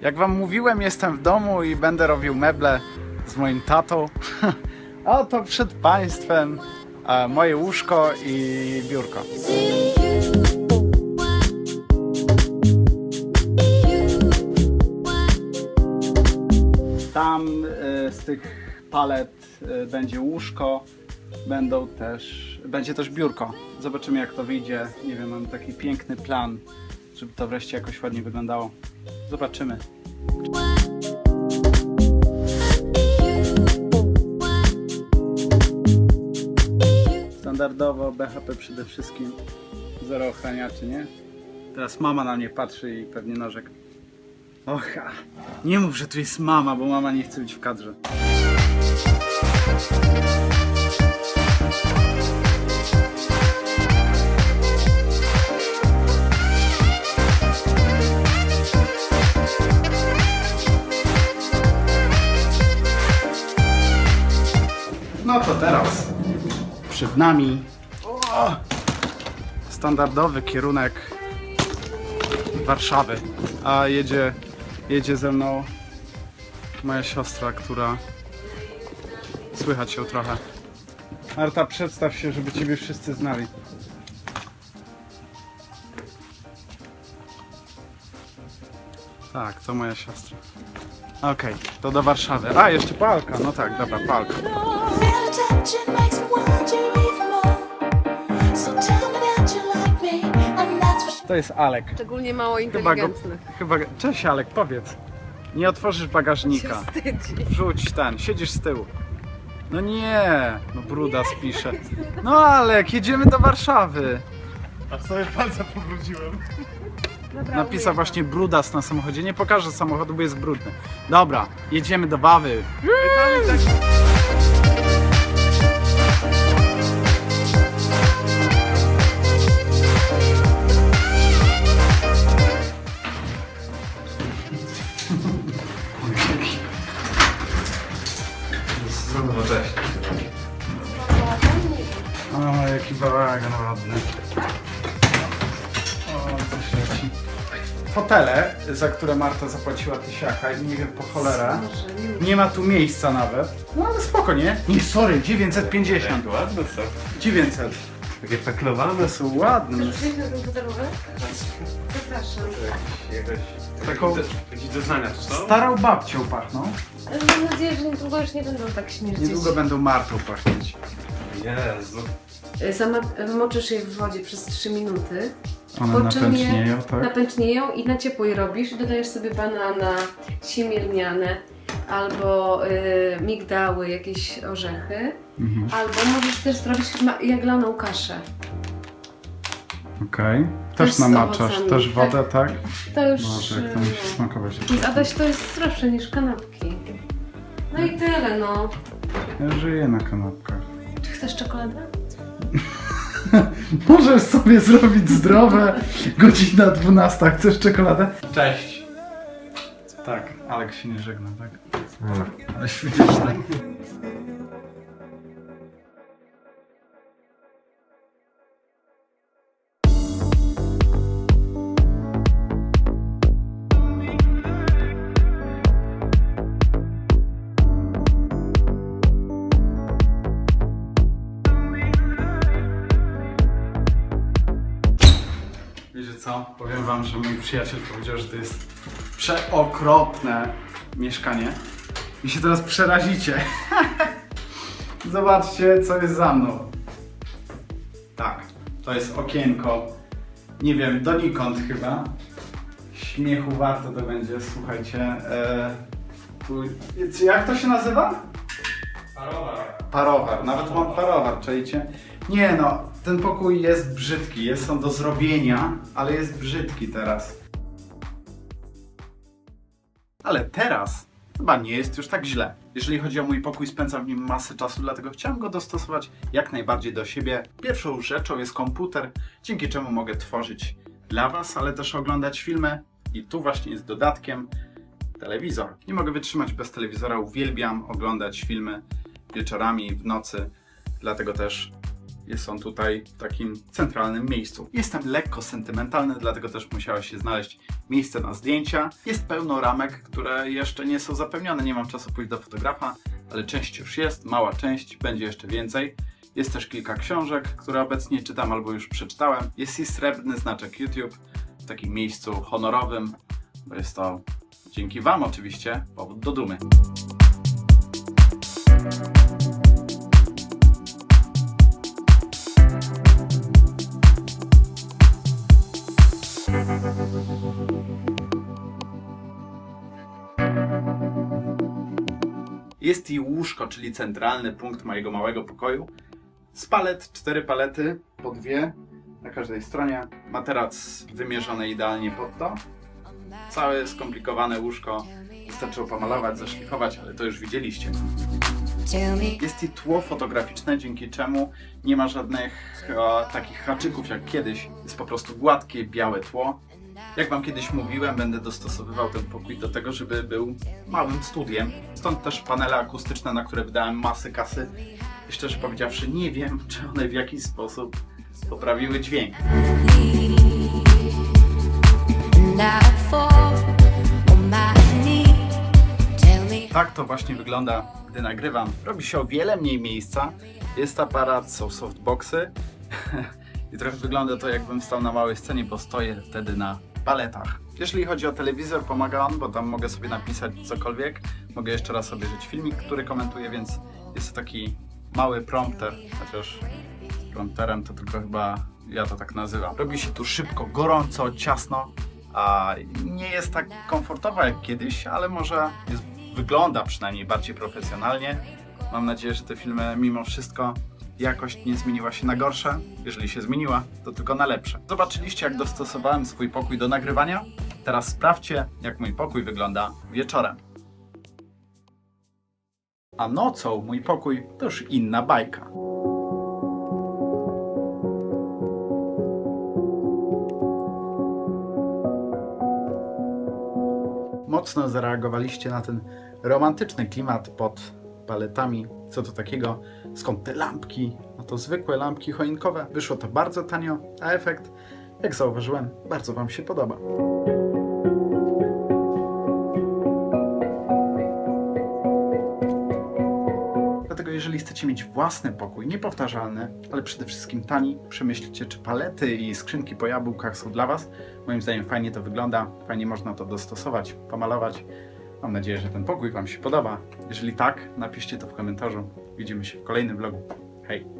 Jak wam mówiłem, jestem w domu i będę robił meble z moim tatą. A oto przed państwem e, moje łóżko i biurko. Tam e, z tych palet e, będzie łóżko, będą też, będzie też biurko. Zobaczymy jak to wyjdzie. Nie wiem, mam taki piękny plan, żeby to wreszcie jakoś ładnie wyglądało. Zobaczymy. Standardowo BHP przede wszystkim. Zero ochraniaczy, nie? Teraz mama na mnie patrzy i pewnie nożek. Ocha, nie mów, że tu jest mama, bo mama nie chce być w kadrze. No to teraz przed nami standardowy kierunek Warszawy, a jedzie, jedzie ze mną moja siostra, która słychać ją trochę. Marta, przedstaw się, żeby ciebie wszyscy znali. Tak, to moja siostra. Okej, to do Warszawy. A, jeszcze Palka, no tak, dobra, Palka. To jest Alek. Szczególnie mało Chyba go, inteligentny. chyba, cześć Alek, powiedz. Nie otworzysz Się bagażnika. wstydzi. Wrzuć ten, siedzisz z tyłu. No nie, no bruda spisze. No Alek, jedziemy do Warszawy. A sobie palca pobrudziłem. Napisał właśnie brudas na samochodzie. Nie pokażę samochodu, bo jest brudny. Dobra, jedziemy do Wawy. No cześć. O, jaki bałagan ładny. Hotele, za które Marta zapłaciła tysiaka i nie wiem po cholerę. Nie ma tu miejsca nawet. No ale spoko, nie? Nie, sorry, 950. Ładne są. 900. Takie peklowane są. Ładne. Przyjść na ten hotelowy? Zapraszam. Taką- Jakieś doznania tu są? Starą babcią pachną. Mam nadzieję, że niedługo już nie będą tak śmierdzieć. Niedługo będą Martą pachnieć. Jezu. Zama- moczysz je w wodzie przez 3 minuty. One napęcznieją, tak? napęcznieją i na ciepło je robisz. Dodajesz sobie banana, siemielniane albo y, migdały, jakieś orzechy. Mhm. Albo możesz też zrobić jaglaną kaszę. Okej. Też z namaczasz, owocami, też tak. wodę, tak? To już... Może jak to y, musi smakować. Więc Adaś to jest zdrowsze niż kanapki. No i tyle, no. Ja żyję na kanapkach. Czy chcesz czekoladę? Możesz sobie zrobić zdrowe. Godzina 12. Chcesz czekoladę? Cześć. Tak, Alek się nie żegna, tak? Ale śmieszne. Wiecie co? Powiem wam, że mój przyjaciel powiedział, że to jest przeokropne mieszkanie. I się teraz przerazicie. Zobaczcie, co jest za mną. Tak, to jest okienko. Nie wiem, donikąd chyba. Śmiechu warto to będzie, słuchajcie. E, tu, jak to się nazywa? Parowar. Parowar, nawet mam parowar, czajcie? Nie no, ten pokój jest brzydki, jest on do zrobienia, ale jest brzydki teraz. Ale teraz chyba nie jest już tak źle. Jeżeli chodzi o mój pokój, spędzam w nim masę czasu, dlatego chciałem go dostosować jak najbardziej do siebie. Pierwszą rzeczą jest komputer, dzięki czemu mogę tworzyć dla Was, ale też oglądać filmy. I tu właśnie jest dodatkiem telewizor. Nie mogę wytrzymać bez telewizora, uwielbiam oglądać filmy wieczorami, w nocy, dlatego też jest on tutaj w takim centralnym miejscu. Jestem lekko sentymentalny, dlatego też musiało się znaleźć miejsce na zdjęcia. Jest pełno ramek, które jeszcze nie są zapełnione. Nie mam czasu pójść do fotografa, ale część już jest, mała część, będzie jeszcze więcej. Jest też kilka książek, które obecnie czytam albo już przeczytałem. Jest i srebrny znaczek YouTube w takim miejscu honorowym, bo jest to dzięki Wam oczywiście powód do dumy. Jest i łóżko, czyli centralny punkt mojego małego pokoju. Z palet, cztery palety, po dwie na każdej stronie. Materac wymierzony idealnie pod to. Całe skomplikowane łóżko wystarczyło pomalować, zaszlifować, ale to już widzieliście. Jest i tło fotograficzne, dzięki czemu nie ma żadnych e, takich haczyków jak kiedyś. Jest po prostu gładkie, białe tło. Jak Wam kiedyś mówiłem, będę dostosowywał ten pokój do tego, żeby był małym studiem. Stąd też panele akustyczne, na które wydałem masę kasy. I szczerze powiedziawszy, nie wiem, czy one w jakiś sposób poprawiły dźwięk. Tak to właśnie wygląda, gdy nagrywam. Robi się o wiele mniej miejsca. Jest aparat, są softboxy. I trochę wygląda to, jakbym stał na małej scenie, bo stoję wtedy na paletach. Jeżeli chodzi o telewizor, pomaga on, bo tam mogę sobie napisać cokolwiek. Mogę jeszcze raz obejrzeć filmik, który komentuję, więc jest to taki mały prompter, chociaż prompterem to tylko chyba ja to tak nazywam. Robi się tu szybko, gorąco, ciasno, a nie jest tak komfortowa jak kiedyś, ale może jest, wygląda przynajmniej bardziej profesjonalnie. Mam nadzieję, że te filmy mimo wszystko jakość nie zmieniła się na gorsze. Jeżeli się zmieniła, to tylko na lepsze. Zobaczyliście, jak dostosowałem swój pokój do nagrywania? Teraz sprawdźcie, jak mój pokój wygląda wieczorem. A nocą mój pokój to już inna bajka. Mocno zareagowaliście na ten romantyczny klimat pod paletami. Co to takiego? Skąd te lampki? No to zwykłe lampki choinkowe. Wyszło to bardzo tanio, a efekt, jak zauważyłem, bardzo Wam się podoba. Dlatego jeżeli chcecie mieć własny pokój, niepowtarzalny, ale przede wszystkim tani, przemyślcie, czy palety i skrzynki po jabłkach są dla Was. Moim zdaniem fajnie to wygląda, fajnie można to dostosować, pomalować. Mam nadzieję, że ten pokój Wam się podoba. Jeżeli tak, napiszcie to w komentarzu. Widzimy się w kolejnym vlogu. Hej!